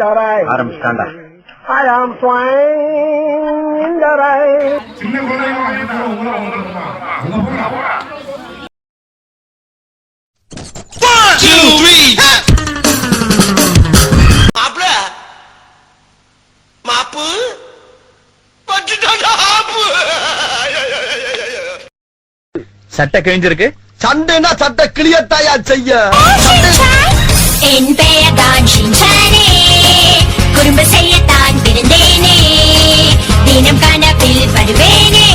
the rain. I am in the rain. மாப்பிள மாப்பு பட்டுட்டாடா ஆப்பு சட்டை கிழிஞ்சிருக்கு சண்டைனா சட்டை கிளியத்தாயா செய்ய என் பெயர் தான் ஷின்சானே குறும்பு செய்யத்தான் பிறந்தேனே தினம் கனவில் வருவேனே.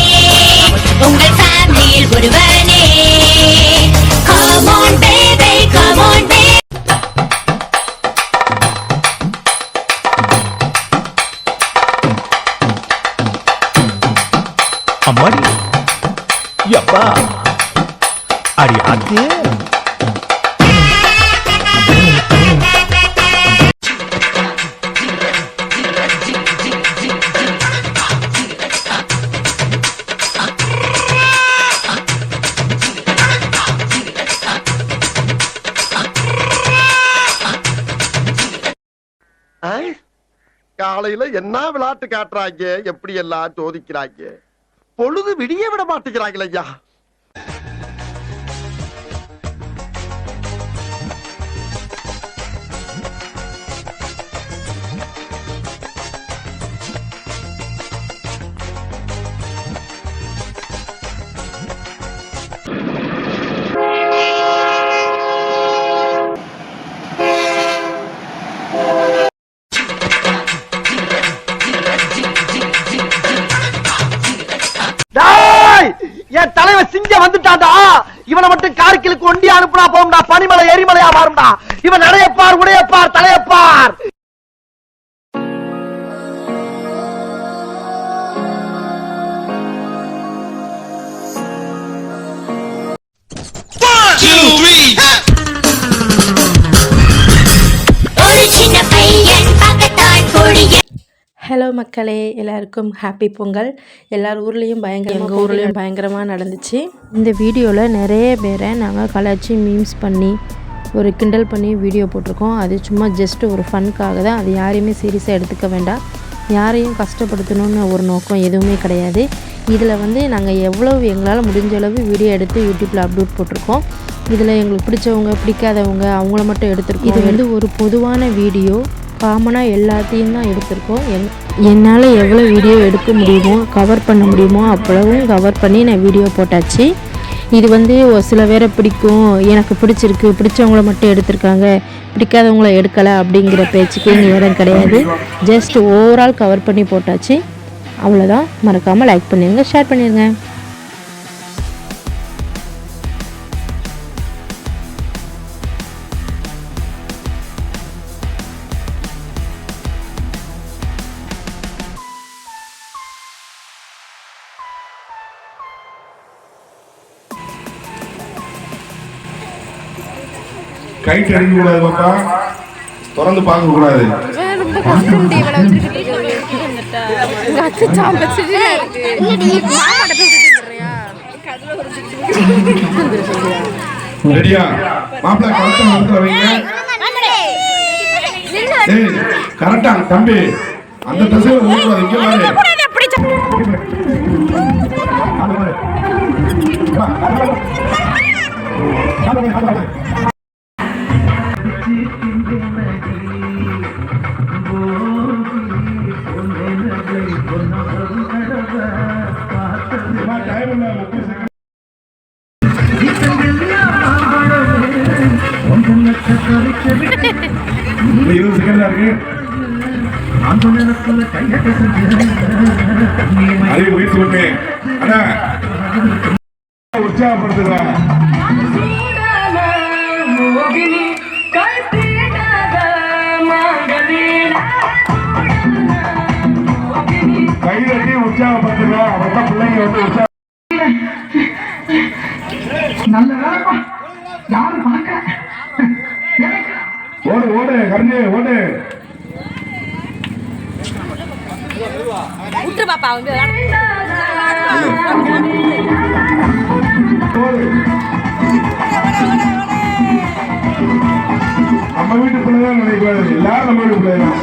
உங்கள் ஃபேமிலியில் ஒருவனே. Come on baby, come அம்மாடி யப்பா. அடி அது காலையில என்ன விளையாட்டு காட்டுறாங்க? எப்படி எல்லாம் சோதிக்கிறாங்க? பொழுது விடிய விட மாட்டேங்கிறாங்களே ஐயா. எரிமலையா மாறும்டா இவன் நடையப்பார் உடையப்பார் தலையப்பார். ஹலோ மக்களே எல்லாருக்கும் ஹாப்பி பொங்கல். எல்லார் ஊர்லேயும் பயங்கர எங்கள் ஊர்லேயும் பயங்கரமாக நடந்துச்சு. இந்த வீடியோவில் நிறைய பேரை நாங்கள் கலாச்சி மீம்ஸ் பண்ணி ஒரு கிண்டல் பண்ணி வீடியோ போட்டிருக்கோம். அது சும்மா ஜஸ்ட்டு ஒரு ஃபன்க்காக தான். அது யாரையுமே சீரியஸாக எடுத்துக்க வேண்டாம். யாரையும் கஷ்டப்படுத்தணும்னு ஒரு நோக்கம் எதுவுமே கிடையாது. இதில் வந்து நாங்கள் எவ்வளவு எங்களால் முடிஞ்ச அளவு வீடியோ எடுத்து யூடியூப்பில் அப்லோட் போட்டிருக்கோம். இதில் எங்களுக்கு பிடிச்சவங்க பிடிக்காதவங்க அவங்கள மட்டும் எடுத்திருக்கோம். இது வந்து ஒரு பொதுவான வீடியோ காமனாக எல்லாத்தையும் தான் எடுத்திருக்கோம். என் என்னால் எவ்வளோ வீடியோ எடுக்க முடியுமோ கவர் பண்ண முடியுமோ அவ்வளவும் கவர் பண்ணி நான் வீடியோ போட்டாச்சு. இது வந்து ஒரு சில பேரை பிடிக்கும். எனக்கு பிடிச்சிருக்கு. பிடிச்சவங்கள மட்டும் எடுத்திருக்காங்க. பிடிக்காதவங்கள எடுக்கலை அப்படிங்கிற பேச்சுக்கு இங்கே இடம் கிடையாது. ஜஸ்ட் ஓவரால் கவர் பண்ணி போட்டாச்சு. அவ்வளோதான் மறக்காமல் லைக் பண்ணிடுங்க ஷேர் பண்ணிடுங்க கைட் அடிக்க கூடாது பாப்பா திறந்து பார்க்க கூடாது ரெடியா? மாப்பிள்ள கரெக்டா நடத்துல வைங்க ஏய் கரெக்டா தம்பி. அந்த திசையில ஓடுவாது இங்க பாரு. அது பாரு. இருபது செகண்ட் தான் இருக்கு அறிவு முயற்சி கைதட்டி அவர்தான் பிள்ளைங்க வந்து உற்சாக ஓடு ஓடு கரஞ்சு ஓடு. விட்டுரு பாப்பா வந்து நம்ம வீட்டு பிள்ளை தான் நினைக்கூடாது எல்லாரும் நம்ம வீட்டு பிள்ளை தான்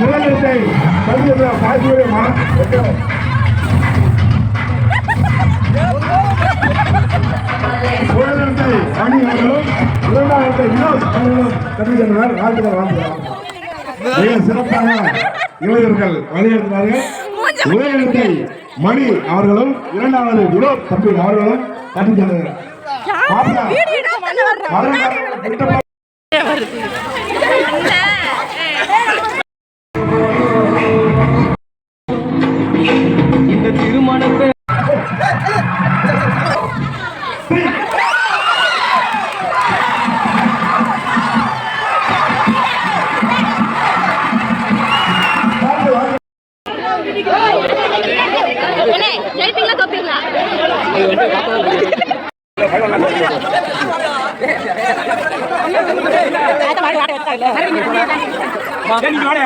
முதலத்தை பதிவு பாய்ச்சிவிடுமா முதலத்தை அணி அவர்களும் இரண்டாயிரத்தை வினோத் அவர்களும் கல்வி வாழ்த்துக்கள் வாழ்த்துக்கள் மிக சிறப்பாக இளைஞர்கள் வழிநடத்தினார்கள் முதலத்தை மணி அவர்களும் இரண்டாவது வினோத் தம்பி அவர்களும் கல்வி சென்றனர் மறுநாள் திட்டமா ஜெயிப்பீங்களா தோப்பீங்களா இன்னைக்கான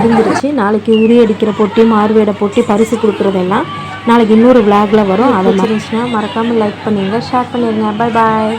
முடிஞ்சிருச்சு. நாளைக்கு உரி அடிக்கிற போட்டி மாறுவேட போட்டி பரிசு கொடுக்குறதெல்லாம் நாளைக்கு இன்னொரு vlogல வரும். அதை மறந்துச்சுன்னா மறக்காமல் லைக் பண்ணிடுங்க ஷேர் பண்ணிடுங்க பை பாய்